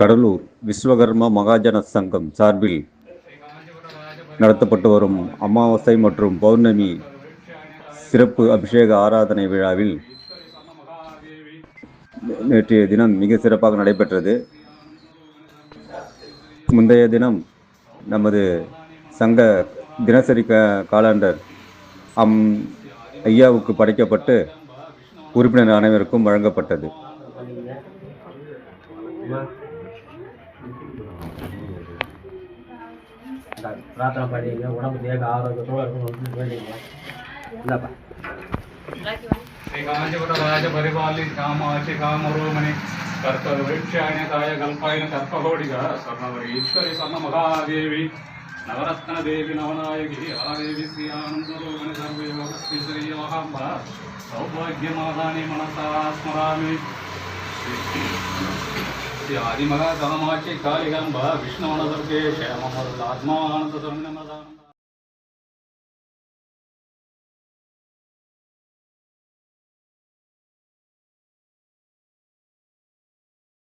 கடலூர் விஸ்வகர்மா மகாஜன சங்கம் சார்பில் நடத்தப்பட்டு வரும் அமாவாசை மற்றும் பௌர்ணமி சிறப்பு அபிஷேக ஆராதனை விழாவில் நேற்றைய தினம் மிக சிறப்பாக நடைபெற்றது. முந்தைய தினம் நமது சங்க தினசரி க காலண்டர் அம் ஐயாவுக்கு படைக்கப்பட்டு உறுப்பினர் அனைவருக்கும் வழங்கப்பட்டது. பிரார்த்தனை பண்ணிங்க உடம்பு தேக ஆரோக்கியத்தோடு இருக்கணும்னு வேண்டிங்க இல்லைப்பா नवनायकी आदेवी श्री आनन्दरोमणि सर्वयोगस्ति श्रीयोगाम्बा, सौभाग्यमादानि मनसा स्मरामि। శ్రీ యోహాంబ సౌభాగ్యమాదాని మనసా స్మరామి శ్రీ ఆదిమగా కలమాచి కాళిగంబ విష్ణువనదుర్గే క్షేమమరులాత్మానంద